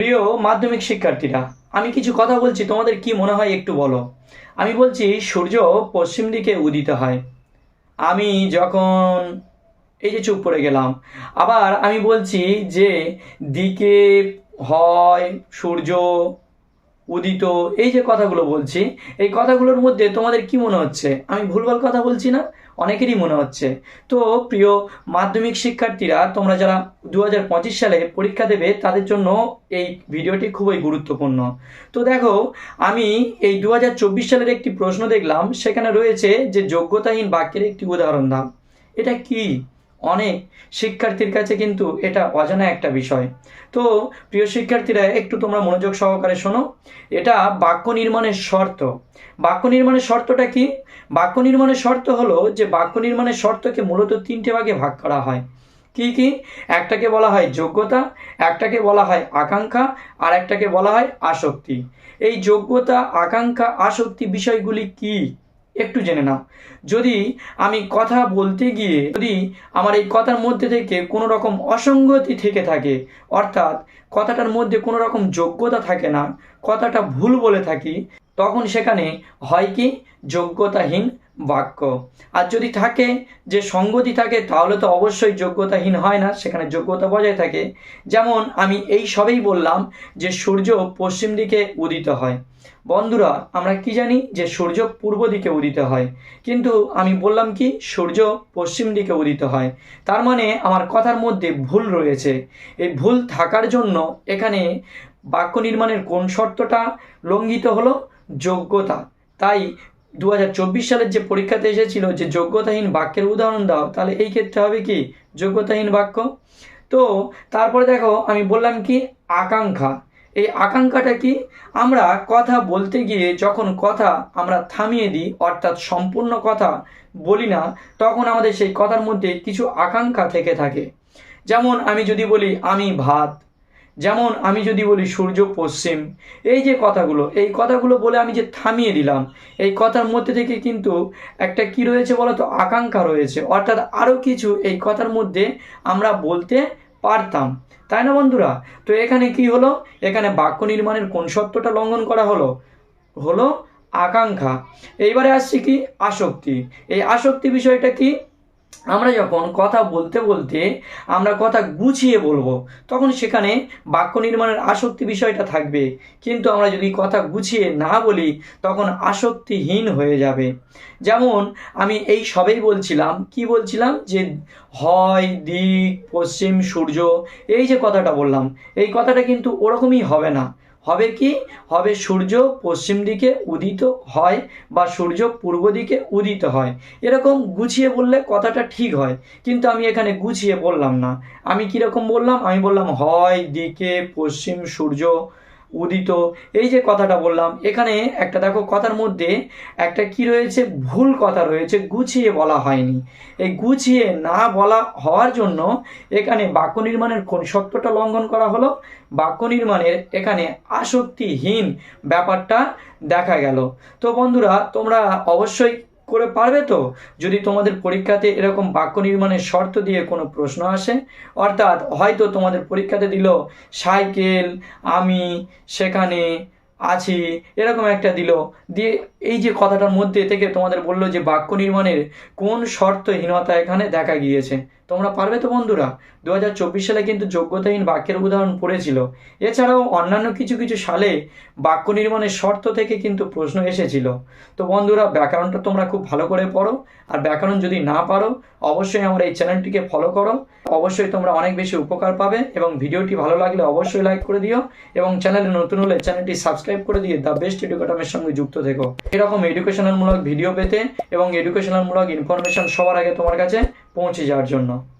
প্রিয় মাধ্যমিক শিক্ষার্থীরা, আমি কিছু কথা বলছি, তোমাদের কি মনে হয় একটু বলো। আমি বলছি, সূর্য পশ্চিম দিকে উদিত হয়। আমি যখন, এই যে চুপ করে গেলাম, আবার আমি বলছি যে দিকে হয় সূর্য উদিত, এই যে কথাগুলো বলছি, এই কথাগুলোর মধ্যে তোমাদের কি মনে হচ্ছে? আমি ভুলভাল কথা বলছি না? অনেকেরই মনে হচ্ছে। তো প্রিয় মাধ্যমিক শিক্ষার্থীরা, তোমরা যারা দু হাজার পঁচিশ সালে পরীক্ষা দেবে, তাদের জন্য এই ভিডিওটি খুবই গুরুত্বপূর্ণ। তো দেখো, আমি এই দু হাজার চব্বিশ সালের একটি প্রশ্ন দেখলাম, সেখানে রয়েছে যে যোগ্যতাহীন বাক্যের একটি উদাহরণ দাও। এটা কি? অনেক শিক্ষার্থীর কাছে কিন্তু এটা অজানা একটা বিষয়। তো, প্রিয় শিক্ষার্থীরা, একটু তোমরা মনোযোগ সহকারে শোনো। এটা বাক্য নির্মাণের শর্ত। বাক্য নির্মাণের শর্তটা কি? বাক্য নির্মাণের শর্ত হলো যে বাক্য নির্মাণের শর্তকে মূলত তিনটে ভাগে ভাগ করা হয়। কি কি? একটাকে বলা হয় যোগ্যতা, একটাকে বলা হয় আকাঙ্ক্ষা, আর একটাকে বলা হয় আসক্তি। এই যোগ্যতা, আকাঙ্ক্ষা, আসক্তি বিষয়গুলি কি? একটু জেনে নাও। যদি আমি কথা বলতে গিয়ে, যদি আমার এই কথার মধ্যে থেকে কোনো রকম অসঙ্গতি থেকে থাকে, অর্থাৎ কথাটার মধ্যে কোনো রকম যোগ্যতা থাকে না, কথাটা ভুল বলে থাকি, তখন সেখানে হয় কি? যোগ্যতাহীন বাক্য। আর যদি থাকে, যে সঙ্গতি থাকে, তাহলে তো অবশ্যই যোগ্যতাহীন হয় না। সেখানে যোগ্যতা বজায় থাকে। যেমন আমি এই সবেই বললাম যে সূর্য পশ্চিম দিকে উদিত হয়। বন্ধুরা, আমরা কি জানি যে সূর্য পূর্ব দিকে উদিত হয়। কিন্তু আমি বললাম কি, সূর্য পশ্চিম দিকে উদিত হয়। তার মানে আমার কথার মধ্যে ভুল রয়েছে। এই ভুল থাকার জন্য এখানে বাক্য নির্মাণের কোন শর্তটা লঙ্ঘিত হলো? যোগ্যতা। তাই দু হাজার চব্বিশ সালের যে পরীক্ষাতে এসেছিল যে যোগ্যতাহীন বাক্যের উদাহরণ দাও, তাহলে এই ক্ষেত্রে হবে কি? যোগ্যতাহীন বাক্য। তো তারপরে দেখো, আমি বললাম কি? আকাঙ্ক্ষা। এই আকাঙ্ক্ষাটা কি? আমরা কথা বলতে গিয়ে যখন কথা আমরা থামিয়ে দিই, অর্থাৎ সম্পূর্ণ কথা বলি না, তখন আমাদের সেই কথার মধ্যে কিছু আকাঙ্ক্ষা থেকে থাকে। যেমন আমি যদি বলি, আমি ভাত। যেমন আমি যদি বলি সূর্য পশ্চিম, এই যে কথাগুলো, এই কথাগুলো বলে আমি যে থামিয়ে দিলাম, এই কথার মধ্যে থেকে কিন্তু একটা কি রয়েছে বলতো? আকাঙ্ক্ষা রয়েছে। অর্থাৎ আরও কিছু এই কথার মধ্যে আমরা বলতে পারতাম। তাই না বন্ধুরা? তো এখানে কি হলো? এখানে বাক্য নির্মাণের কোন সত্যটা লঙ্ঘন করা হলো? হলো আকাঙ্ক্ষা। এইবারে আসছি কি? আসক্তি। এই আসক্তি বিষয়টা কি? আমরা যখন কথা বলতে বলতে আমরা কথা গুছিয়ে বলব, তখন সেখানে বাক্য নির্মাণের আসক্তি বিষয়টা থাকবে। কিন্তু আমরা যদি কথা গুছিয়ে না বলি, তখন আসক্তিহীন হয়ে যাবে। যেমন আমি এই সবেই বলছিলাম, কি বলছিলাম? যে হয়, দিক, পশ্চিম, সূর্য, এই যে কথাটা বললাম, এই কথাটা কিন্তু ওরকমই হবে না। হবে কি? হবে সূর্য পশ্চিম দিকে উদিত হয় বা সূর্য পূর্ব দিকে উদিত হয়। এরকম গুছিয়ে বললে কথাটা ঠিক হয়। কিন্তু আমি এখানে গুছিয়ে বললাম না। আমি কীরকম বললাম? আমি বললাম, হয় দিকে পশ্চিম সূর্য উদিত। এই যে কথাটা বললাম, এখানে একটা দেখো কথার মধ্যে একটা কি রয়েছে? ভুল কথা রয়েছে, গুছিয়ে বলা হয়নি। এই গুছিয়ে না বলা হওয়ার জন্য এখানে বাক্য নির্মাণের কোন সত্যটা লঙ্ঘন করা হলো? বাক্য নির্মাণের এখানে আসক্তিহীন ব্যাপারটা দেখা গেল। তো বন্ধুরা, তোমরা অবশ্যই করে পারবে তো? যদি তোমাদের পরীক্ষাতে এরকম বাক্য নির্মাণের শর্ত দিয়ে কোনো প্রশ্ন আসে, অর্থাৎ হয়তো তোমাদের পরীক্ষাতে দিল, সাইকেল, আমি সেখানে আছি, এরকম একটা দিল, দিয়ে এই যে কথাটার মধ্যে থেকে তোমাদের বলল যে বাক্য নির্মাণের কোন শর্তহীনতা এখানে দেখা গিয়েছে। তোমরা পারবে তো বন্ধুরা? দু হাজার চব্বিশ সালে কিন্তু যোগ্যতাহীন বাক্যের উদাহরণ পড়েছিল। এছাড়াও অন্যান্য কিছু কিছু সালে বাক্য নির্মাণের শর্ত থেকে কিন্তু প্রশ্ন এসেছিল। তো বন্ধুরা, ব্যাকরণটা তোমরা খুব ভালো করে পড়ো। আর ব্যাকরণ যদি না পারো, অবশ্যই আমার এই চ্যানেলটিকে ফলো করো। অবশ্যই তোমরা অনেক বেশি উপকার পাবে এবং ভিডিওটি ভালো লাগলে অবশ্যই লাইক করে দিও এবং চ্যানেলে নতুন হলে চ্যানেলটি সাবস্ক্রাইব করে দিয়ে দ্য বেস্ট এডুকেটামের সঙ্গে যুক্ত থেকো। এরকম এডুকেশনাল মূলক ভিডিও পেতে এবং এডুকেশনাল মূলক ইনফরমেশন সবার আগে তোমার কাছে পৌঁছে যাওয়ার জন্য।